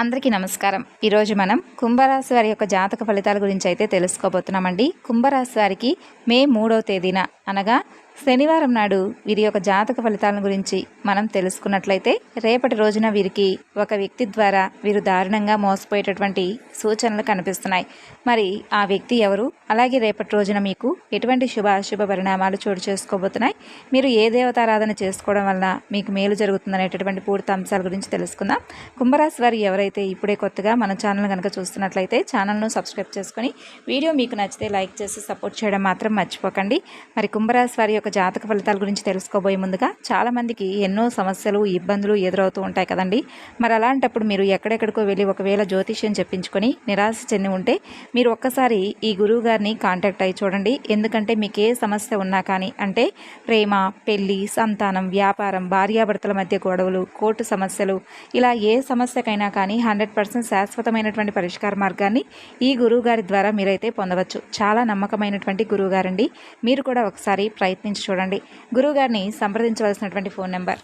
అందరికీ నమస్కారం. ఈరోజు మనం కుంభరాశి వారి యొక్క జాతక ఫలితాల గురించి అయితే తెలుసుకోబోతున్నామండి. కుంభరాశి వారికి మే మూడవ తేదీన అనగా శనివారం నాడు వీరి యొక్క జాతక ఫలితాలను గురించి మనం తెలుసుకున్నట్లయితే రేపటి రోజున వీరికి ఒక వ్యక్తి ద్వారా వీరు దారుణంగా మోసపోయేటటువంటి సూచనలు కనిపిస్తున్నాయి. మరి ఆ వ్యక్తి ఎవరు? అలాగే రేపటి రోజున మీకు ఎటువంటి శుభ అశుభ పరిణామాలు చోటు చేసుకోబోతున్నాయి? మీరు ఏ దేవతారాధన చేసుకోవడం వలన మీకు మేలు జరుగుతుందనేటటువంటి పూర్తి అంశాల గురించి తెలుసుకుందాం. కుంభరాశి వారు ఎవరైతే ఇప్పుడే కొత్తగా మన ఛానల్ కనుక చూస్తున్నట్లయితే ఛానల్ను సబ్స్క్రైబ్ చేసుకొని వీడియో మీకు నచ్చితే లైక్ చేసి సపోర్ట్ చేయడం మాత్రం మర్చిపోకండి. మరి కుంభరాశి వారి యొక్క జాతక ఫలితాల గురించి తెలుసుకోబోయే ముందుగా చాలామందికి ఎన్నో సమస్యలు ఇబ్బందులు ఎదురవుతూ ఉంటాయి కదండి. మరి అలాంటప్పుడు మీరు ఎక్కడెక్కడికో వెళ్ళి ఒకవేళ జ్యోతిష్యం చెప్పించుకొని నిరాశ చెంది ఉంటే మీరు ఒక్కసారి ఈ గురువు గారిని కాంటాక్ట్ అయ్యి చూడండి. ఎందుకంటే మీకు ఏ సమస్య ఉన్నా కానీ అంటే ప్రేమ పెళ్ళి సంతానం వ్యాపారం భార్యాభర్తల మధ్య గొడవలు కోర్టు సమస్యలు ఇలా ఏ సమస్యకైనా కానీ హండ్రెడ్ పర్సెంట్ శాశ్వతమైనటువంటి పరిష్కార మార్గాన్ని ఈ గురువు గారి ద్వారా మీరైతే పొందవచ్చు. చాలా నమ్మకమైనటువంటి గురువు గారండి. మీరు కూడా ఒకసారి ప్రయత్నించి చూడండి. గురువుగారిని సంప్రదించవలసినటువంటి phone number.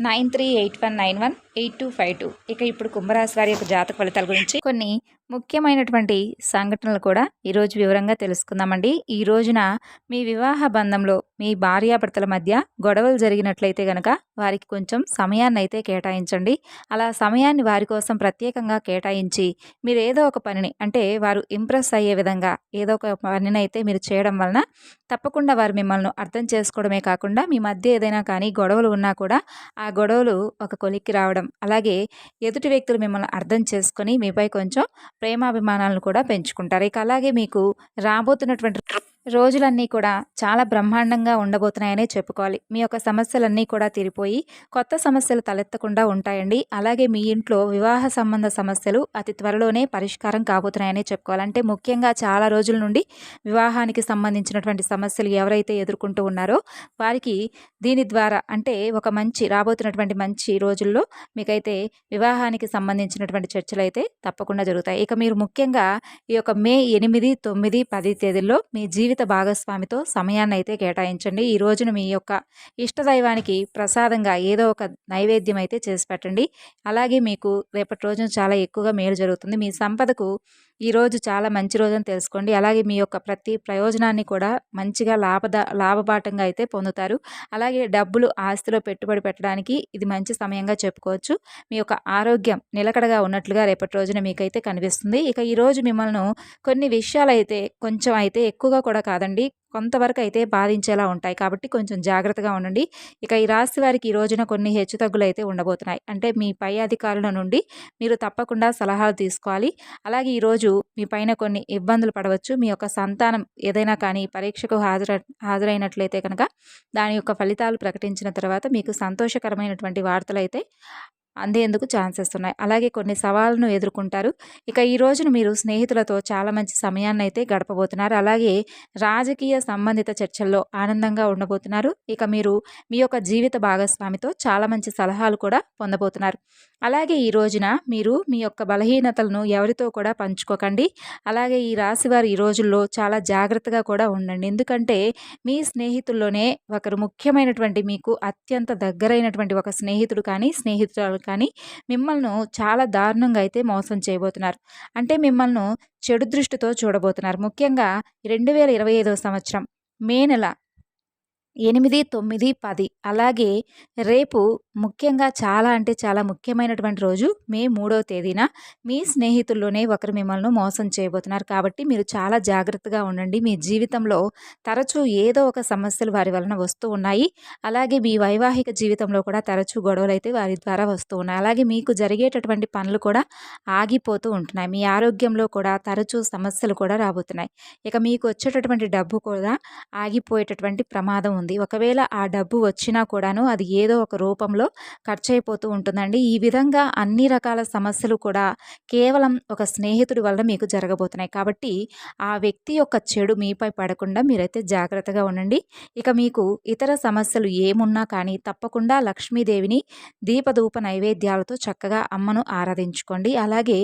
Nine three eight one nine one eight two five two. ఇక ఇప్పుడు కుంభరాశి వారి యొక్క జాతక ఫలితాల గురించి కొన్ని ముఖ్యమైనటువంటి సంఘటనలు కూడా ఈరోజు వివరంగా తెలుసుకుందామండి. ఈ రోజున మీ వివాహ బంధంలో మీ భార్యాభర్తల మధ్య గొడవలు జరిగినట్లయితే గనక వారికి కొంచెం సమయాన్ని అయితే కేటాయించండి. అలా సమయాన్ని వారి కోసం ప్రత్యేకంగా కేటాయించి మీరు ఏదో ఒక పనిని అంటే వారు ఇంప్రెస్ అయ్యే విధంగా ఏదో ఒక పనిని అయితే మీరు చేయడం వలన తప్పకుండా వారు మిమ్మల్ని అర్థం చేసుకోవడమే కాకుండా మీ మధ్య ఏదైనా కానీ గొడవలు ఉన్నా కూడా ఆ గొడవలు ఒక కొలిక్కి రావడం అలాగే ఎదుటి వ్యక్తులు మిమ్మల్ని అర్థం చేసుకొని మీపై కొంచెం ప్రేమాభిమానాలను కూడా పెంచుకుంటారు. ఇక అలాగే మీకు రాబోతున్నటువంటి రోజులన్నీ కూడా చాలా బ్రహ్మాండంగా ఉండబోతున్నాయనే చెప్పుకోవాలి. మీ యొక్క సమస్యలన్నీ కూడా తీరిపోయి కొత్త సమస్యలు తలెత్తకుండా ఉంటాయండి. అలాగే మీ ఇంట్లో వివాహ సంబంధ సమస్యలు అతి త్వరలోనే పరిష్కారం కాబోతున్నాయనే చెప్పుకోవాలి. అంటే ముఖ్యంగా చాలా రోజుల నుండి వివాహానికి సంబంధించినటువంటి సమస్యలు ఎవరైతే ఎదుర్కొంటూ ఉన్నారో వారికి దీని ద్వారా అంటే ఒక మంచి రాబోతున్నటువంటి మంచి రోజుల్లో మీకైతే వివాహానికి సంబంధించినటువంటి చర్చలు అయితే తప్పకుండా జరుగుతాయి. ఇక మీరు ముఖ్యంగా ఈ యొక్క మే ఎనిమిది తొమ్మిది పది తేదీల్లో మీ జీవిత జీవిత భాగస్వామితో సమయాన్ని అయితే కేటాయించండి. ఈ రోజున మీ యొక్క ఇష్టదైవానికి ప్రసాదంగా ఏదో ఒక నైవేద్యం అయితే చేసి పెట్టండి. అలాగే మీకు రేపటి రోజున చాలా ఎక్కువగా మేలు జరుగుతుంది. మీ సంపదకు ఈరోజు చాలా మంచి రోజు అని తెలుసుకోండి. అలాగే మీ యొక్క ప్రతి ప్రయోజనాన్ని కూడా మంచిగా లాభద లాభపాఠంగా అయితే పొందుతారు. అలాగే డబ్బులు ఆస్తిలో పెట్టుబడి పెట్టడానికి ఇది మంచి సమయంగా చెప్పుకోవచ్చు. మీ యొక్క ఆరోగ్యం నిలకడగా ఉన్నట్లుగా రేపటి రోజున మీకైతే కనిపిస్తుంది. ఇక ఈరోజు మిమ్మల్ని కొన్ని విషయాలు అయితే కొంచెం అయితే ఎక్కువగా కూడా కాదండి కొంతవరకు అయితే బాధించేలా ఉంటాయి. కాబట్టి కొంచెం జాగ్రత్తగా ఉండండి. ఇక ఈ రాశి వారికి ఈ రోజున కొన్ని హెచ్చుతగ్గులు అయితే ఉండబోతున్నాయి. అంటే మీ పై అధికారుల నుండి మీరు తప్పకుండా సలహాలు తీసుకోవాలి. అలాగే ఈరోజు మీ పైన కొన్ని ఇబ్బందులు పడవచ్చు. మీ యొక్క సంతానం ఏదైనా కానీ పరీక్షకు హాజర హాజరైనట్లయితే కనుక దాని యొక్క ఫలితాలు ప్రకటించిన తర్వాత మీకు సంతోషకరమైనటువంటి వార్తలు అయితే అందేందుకు ఛాన్సెస్ ఉన్నాయి అలాగే కొన్ని సవాళ్ళను ఎదుర్కొంటారు. ఇక ఈ రోజున మీరు స్నేహితులతో చాలా మంచి సమయాన్ని అయితే గడపబోతున్నారు. అలాగే రాజకీయ సంబంధిత చర్చల్లో ఆనందంగా ఉండబోతున్నారు. ఇక మీరు మీ యొక్క జీవిత భాగస్వామితో చాలా మంచి సలహాలు కూడా పొందబోతున్నారు. అలాగే ఈ రోజున మీరు మీ యొక్క బలహీనతలను ఎవరితో కూడా పంచుకోకండి. అలాగే ఈ రాశివారు ఈ రోజుల్లో చాలా జాగ్రత్తగా కూడా ఉండండి. ఎందుకంటే మీ స్నేహితుల్లోనే ఒకరు ముఖ్యమైనటువంటి మీకు అత్యంత దగ్గరైనటువంటి ఒక స్నేహితుడు కానీ స్నేహితురాలు కానీ మిమ్మల్ని చాలా దారుణంగా అయితే మోసం చేయబోతున్నారు. అంటే మిమ్మల్ని చెడు దృష్టితో చూడబోతున్నారు. ముఖ్యంగా రెండు వేల ఇరవై ఐదవ సంవత్సరం మే నెల ఎనిమిది తొమ్మిది పది. అలాగే రేపు ముఖ్యంగా చాలా అంటే చాలా ముఖ్యమైనటువంటి రోజు మే మూడవ తేదీన. మీ స్నేహితుల్లోనే ఒకరు మిమ్మల్ని మోసం చేయబోతున్నారు కాబట్టి మీరు చాలా జాగ్రత్తగా ఉండండి. మీ జీవితంలో తరచూ ఏదో ఒక సమస్యలు వారి వలన వస్తూ ఉన్నాయి. అలాగే మీ వైవాహిక జీవితంలో కూడా తరచూ గొడవలు అయితే వారి ద్వారా వస్తూ ఉన్నాయి. అలాగే మీకు జరిగేటటువంటి పనులు కూడా ఆగిపోతూ ఉంటున్నాయి. మీ ఆరోగ్యంలో కూడా తరచూ సమస్యలు కూడా రాబోతున్నాయి. ఇక మీకు వచ్చేటటువంటి డబ్బు కూడా ఆగిపోయేటటువంటి ప్రమాదం ఉంది ఉంది. ఒకవేళ ఆ డబ్బు వచ్చినా కూడాను అది ఏదో ఒక రూపంలో ఖర్చు అయిపోతూ ఉంటుందండి. ఈ విధంగా అన్ని రకాల సమస్యలు కూడా కేవలం ఒక స్నేహితుడి వల్ల మీకు జరగబోతున్నాయి. కాబట్టి ఆ వ్యక్తి యొక్క చెడు మీపై పడకుండా మీరైతే జాగ్రత్తగా ఉండండి. ఇక మీకు ఇతర సమస్యలు ఏమున్నా కానీ తప్పకుండా లక్ష్మీదేవిని దీపధూప నైవేద్యాలతో చక్కగా అమ్మను ఆరాధించుకోండి. అలాగే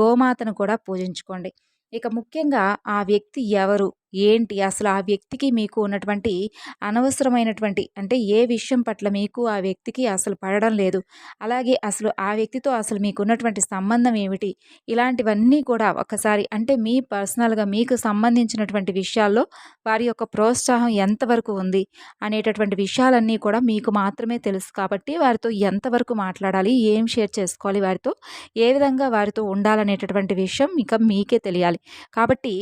గోమాతను కూడా పూజించుకోండి. ఇక ముఖ్యంగా ఆ వ్యక్తి ఎవరు? ఏంటి? అసలు ఆ వ్యక్తికి మీకు ఉన్నటువంటి అనవసరమైనటువంటి అంటే ఏ విషయం పట్ల మీకు ఆ వ్యక్తికి అసలు పడడం లేదు? అలాగే అసలు ఆ వ్యక్తితో అసలు మీకు ఉన్నటువంటి సంబంధం ఏమిటి? ఇలాంటివన్నీ కూడా ఒకసారి అంటే మీ పర్సనల్గా మీకు సంబంధించినటువంటి విషయాల్లో వారి యొక్క ప్రోత్సాహం ఎంతవరకు ఉంది? అనేటటువంటి విషయాలన్నీ కూడా మీకు మాత్రమే తెలుసు కాబట్టి వారితో ఎంతవరకు మాట్లాడాలి? ఏం షేర్ చేసుకోవాలి వారితో? ఏ విధంగా వారితో ఉండాలనేటటువంటి విషయం ఇక మీకే తెలియాలి. కాబట్టి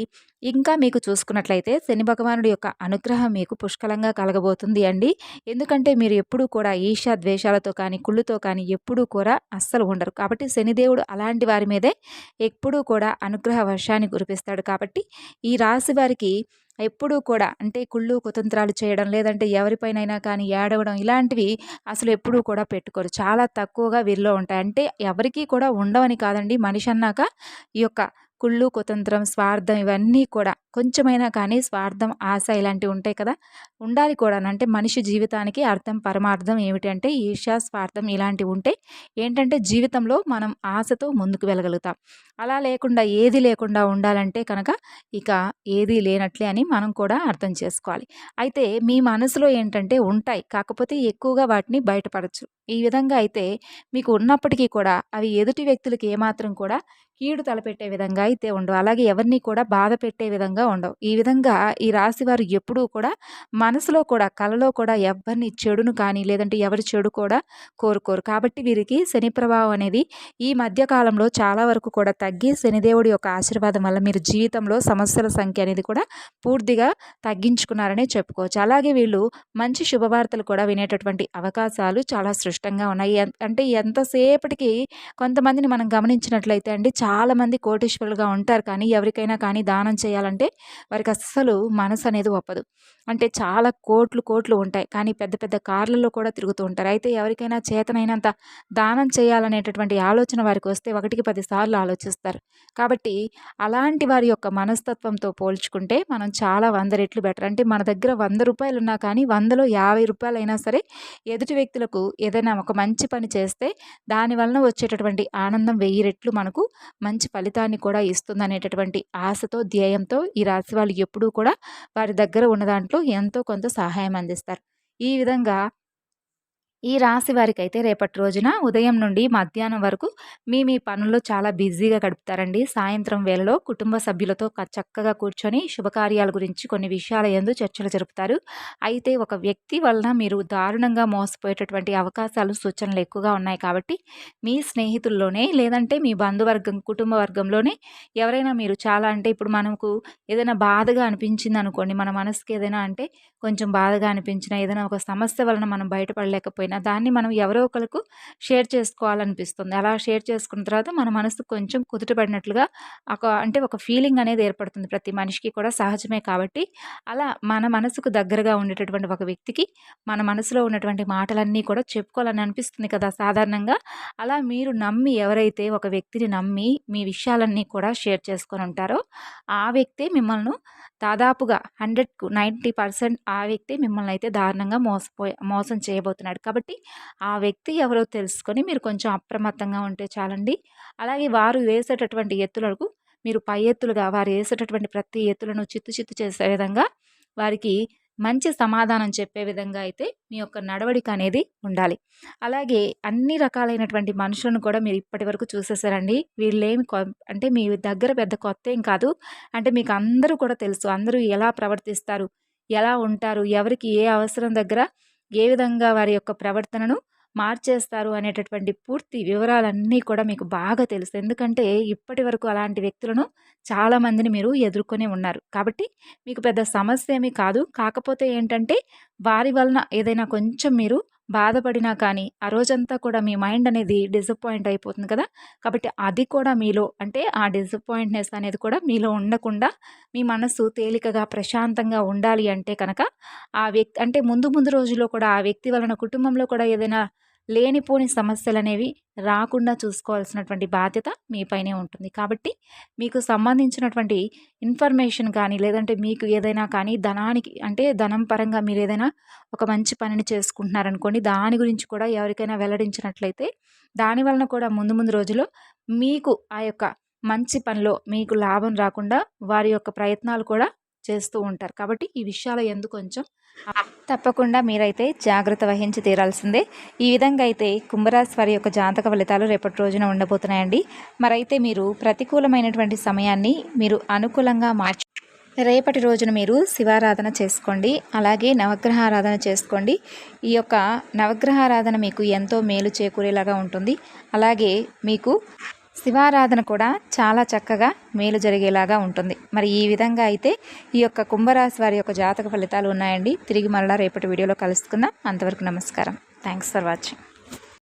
ఇంకా మీకు చూసుకున్నట్లయితే శని భగవానుడి యొక్క అనుగ్రహం మీకు పుష్కలంగా కలగబోతుంది అండి. ఎందుకంటే మీరు ఎప్పుడూ కూడా ఈషా ద్వేషాలతో కానీ కుళ్ళుతో కానీ ఎప్పుడూ కూడా అస్సలు ఉండరు. కాబట్టి శనిదేవుడు అలాంటి వారి మీదే ఎప్పుడూ కూడా అనుగ్రహ వర్షాన్ని కురిపిస్తాడు. కాబట్టి ఈ రాశి వారికి ఎప్పుడూ కూడా అంటే కుళ్ళు కుతంత్రాలు చేయడం లేదంటే ఎవరిపైనైనా కానీ ఏడవడం ఇలాంటివి అసలు ఎప్పుడూ కూడా పెట్టుకోరు. చాలా తక్కువగా వీరిలో ఉంటాయి. అంటే ఎవరికీ కూడా ఉండవని కాదండి. మనిషి అన్నాక ఈ యొక్క కుళ్ళు కుతంత్రం స్వార్థం ఇవన్నీ కూడా కొంచెమైనా కానీ స్వార్థం ఆశ ఇలాంటివి ఉంటాయి కదా. ఉండాలి కూడా అంటే మనిషి జీవితానికి అర్థం పరమార్థం ఏమిటంటే ఈర్ష స్వార్థం ఇలాంటివి ఉంటే ఏంటంటే జీవితంలో మనం ఆశతో ముందుకు వెళ్ళగలుగుతాం. అలా లేకుండా ఏది లేకుండా ఉండాలంటే కనుక ఇక ఏది లేనట్లే అని మనం కూడా అర్థం చేసుకోవాలి. అయితే మీ మనసులో ఏంటంటే ఉంటాయి. కాకపోతే ఎక్కువగా వాటిని బయటపడచ్చు. ఈ విధంగా అయితే మీకు ఉన్నప్పటికీ కూడా అవి ఎదుటి వ్యక్తులకి ఏమాత్రం కూడా కీడు తలపెట్టే విధంగా అయితే ఉండవు. అలాగే ఎవరిని కూడా బాధ పెట్టే విధంగా ఉండవు. ఈ విధంగా ఈ రాశి వారు ఎప్పుడూ కూడా మనసులో కూడా కలలో కూడా ఎవరిని చెడును కానీ లేదంటే ఎవరి చెడు కూడా కోరుకోరు. కాబట్టి వీరికి శని ప్రభావం అనేది ఈ మధ్యకాలంలో చాలా వరకు కూడా తగ్గి శనిదేవుడి యొక్క ఆశీర్వాదం వల్ల మీరు జీవితంలో సమస్యల సంఖ్య అనేది కూడా పూర్తిగా తగ్గించుకున్నారనే చెప్పుకోవచ్చు. అలాగే వీళ్ళు మంచి శుభవార్తలు కూడా వినేటటువంటి అవకాశాలు చాలా సృష్టంగా ఉన్నాయి. అంటే ఎంతసేపటికి కొంతమందిని మనం గమనించినట్లయితే అండి చాలామంది కోటీశ్వరులుగా ఉంటారు కానీ ఎవరికైనా కానీ దానం చేయాలంటే వారికి అస్సలు మనసు అనేది ఒప్పదు. అంటే చాలా కోట్లు కోట్లు ఉంటాయి. కానీ పెద్ద పెద్ద కార్లలో కూడా తిరుగుతూ ఉంటారు. అయితే ఎవరికైనా చేతనైనంత దానం చేయాలనేటటువంటి ఆలోచన వారికి వస్తే ఒకటికి పదిసార్లు ఆలోచిస్తారు. కాబట్టి అలాంటి వారి యొక్క మనస్తత్వంతో పోల్చుకుంటే మనం చాలా వంద రెట్లు బెటర్. అంటే మన దగ్గర వంద రూపాయలు ఉన్నా కానీ వందలో యాభై రూపాయలు అయినా సరే ఎదుటి వ్యక్తులకు ఏదైనా ఒక మంచి పని చేస్తే దాని వలన వచ్చేటటువంటి ఆనందం వెయ్యి రెట్లు మనకు మంచి ఫలితాన్ని కూడా ఇస్తుంది అనేటటువంటి ఆశతో ధ్యేయంతో ఈ రాశి వాళ్ళు ఎప్పుడూ కూడా వారి దగ్గర ఉన్న దాంట్లో ఎంతో కొంత సహాయం అందిస్తారు. ఈ విధంగా ఈ రాశి వారికి అయితే రేపటి రోజున ఉదయం నుండి మధ్యాహ్నం వరకు మీ మీ పనుల్లో చాలా బిజీగా గడుపుతారండి. సాయంత్రం వేళలో కుటుంబ సభ్యులతో చక్కగా కూర్చొని శుభకార్యాల గురించి కొన్ని విషయాల ఎందు చర్చలు జరుపుతారు. అయితే ఒక వ్యక్తి వలన మీరు దారుణంగా మోసపోయేటటువంటి అవకాశాలు సూచనలు ఎక్కువగా ఉన్నాయి కాబట్టి మీ స్నేహితుల్లోనే లేదంటే మీ బంధువర్గం కుటుంబ వర్గంలోనే ఎవరైనా మీరు చాలా అంటే ఇప్పుడు మనకు ఏదైనా బాధగా అనిపించింది అనుకోండి మన మనసుకి ఏదైనా అంటే కొంచెం బాధగా అనిపించిన ఏదైనా ఒక సమస్య వలన మనం బయటపడలేకపోయినా ఏదైనా దాన్ని మనం ఎవరో ఒకరికి షేర్ చేసుకోవాలనిపిస్తుంది. అలా షేర్ చేసుకున్న తర్వాత మన మనసు కొంచెం కుదుటపడినట్లుగా ఒక అంటే ఒక ఫీలింగ్ అనేది ఏర్పడుతుంది ప్రతి మనిషికి కూడా సహజమే కాబట్టి. అలా మన మనసుకు దగ్గరగా ఉండేటటువంటి ఒక వ్యక్తికి మన మనసులో ఉన్నటువంటి మాటలన్నీ కూడా చెప్పుకోవాలని అనిపిస్తుంది కదా సాధారణంగా. అలా మీరు నమ్మి ఎవరైతే ఒక వ్యక్తిని నమ్మి మీ విషయాలన్నీ కూడా షేర్ చేసుకొని ఉంటారో ఆ వ్యక్తి మిమ్మల్ని దాదాపుగా హండ్రెడ్కు నైంటీ పర్సెంట్ ఆ వ్యక్తి మిమ్మల్ని అయితే దారుణంగా మోసపోయి మోసం చేయబోతున్నాడు. కాబట్టి కాబట్టి ఆ వ్యక్తి ఎవరో తెలుసుకొని మీరు కొంచెం అప్రమత్తంగా ఉంటే చాలండి. అలాగే వారు వేసేటటువంటి ఎత్తులకు మీరు పై ఎత్తులుగా వారు వేసేటటువంటి ప్రతి ఎత్తులను చిత్తు చిత్తు చేసే విధంగా వారికి మంచి సమాధానం చెప్పే విధంగా అయితే మీ యొక్క నడవడిక అనేది ఉండాలి. అలాగే అన్ని రకాలైనటువంటి మనుషులను కూడా మీరు ఇప్పటి వరకు చూసేసారండి. వీళ్ళేమి అంటే మీ దగ్గర పెద్ద కొత్త ఏం కాదు. అంటే మీకు అందరూ కూడా తెలుసు. అందరూ ఎలా ప్రవర్తిస్తారు? ఎలా ఉంటారు? ఎవరికి ఏ అవసరం దగ్గర ఏ విధంగా వారి యొక్క ప్రవర్తనను మార్చేస్తారు అనేటటువంటి పూర్తి వివరాలన్నీ కూడా మీకు బాగా తెలుసు. ఎందుకంటే ఇప్పటి వరకు అలాంటి వ్యక్తులను చాలామందిని మీరు ఎదుర్కొనే ఉన్నారు. కాబట్టి మీకు పెద్ద సమస్య ఏమీ కాదు. కాకపోతే ఏంటంటే వారి వలన ఏదైనా కొంచెం మీరు బాధపడినా కానీ ఆ రోజంతా కూడా మీ మైండ్ అనేది డిసప్పాయింట్ అయిపోతుంది కదా? కాబట్టి అది కూడా మీలో అంటే ఆ డిసప్పాయింట్నెస్ అనేది కూడా మీలో ఉండకుండా మీ మనసు తేలికగా ప్రశాంతంగా ఉండాలి అంటే కనుక ఆ వ్యక్తి అంటే ముందు ముందు రోజుల్లో కూడా ఆ వ్యక్తి వలన కుటుంబంలో కూడా ఏదైనా లేనిపోని సమస్యలు అనేవి రాకుండా చూసుకోవాల్సినటువంటి బాధ్యత మీపైనే ఉంటుంది. కాబట్టి మీకు సంబంధించినటువంటి ఇన్ఫర్మేషన్ కానీ లేదంటే మీకు ఏదైనా కానీ ధనానికి అంటే ధనం పరంగా మీరు ఏదైనా ఒక మంచి పనిని చేసుకుంటున్నారనుకోండి దాని గురించి కూడా ఎవరికైనా వెల్లడించినట్లయితే దాని వలన కూడా ముందు ముందు రోజుల్లో మీకు ఆ యొక్క మంచి పనిలో మీకు లాభం రాకుండా వారి యొక్క ప్రయత్నాలు కూడా చేస్తూ ఉంటారు. కాబట్టి ఈ విషయాలు ఎందుకు కొంచెం తప్పకుండా మీరైతే జాగ్రత్త వహించి తీరాల్సిందే. ఈ విధంగా అయితే కుంభరాశి వారి యొక్క జాతక ఫలితాలు రేపటి రోజున ఉండబోతున్నాయండి. మరైతే మీరు ప్రతికూలమైనటువంటి సమయాన్ని మీరు అనుకూలంగా మార్చు రేపటి రోజున మీరు శివారాధన చేసుకోండి. అలాగే నవగ్రహ ఆరాధన చేసుకోండి. ఈ యొక్క నవగ్రహారాధన మీకు ఎంతో మేలు చేకూరేలాగా ఉంటుంది. అలాగే మీకు శివారాధన కూడా చాలా చక్కగా మేలు జరిగేలాగా ఉంటుంది. మరి ఈ విధంగా అయితే ఈ యొక్క కుంభరాశి వారి యొక్క జాతక ఫలితాలు ఉన్నాయండి. తిరిగి మరలా రేపటి వీడియోలో కలుసుకుందాం. అంతవరకు నమస్కారం. Thanks for watching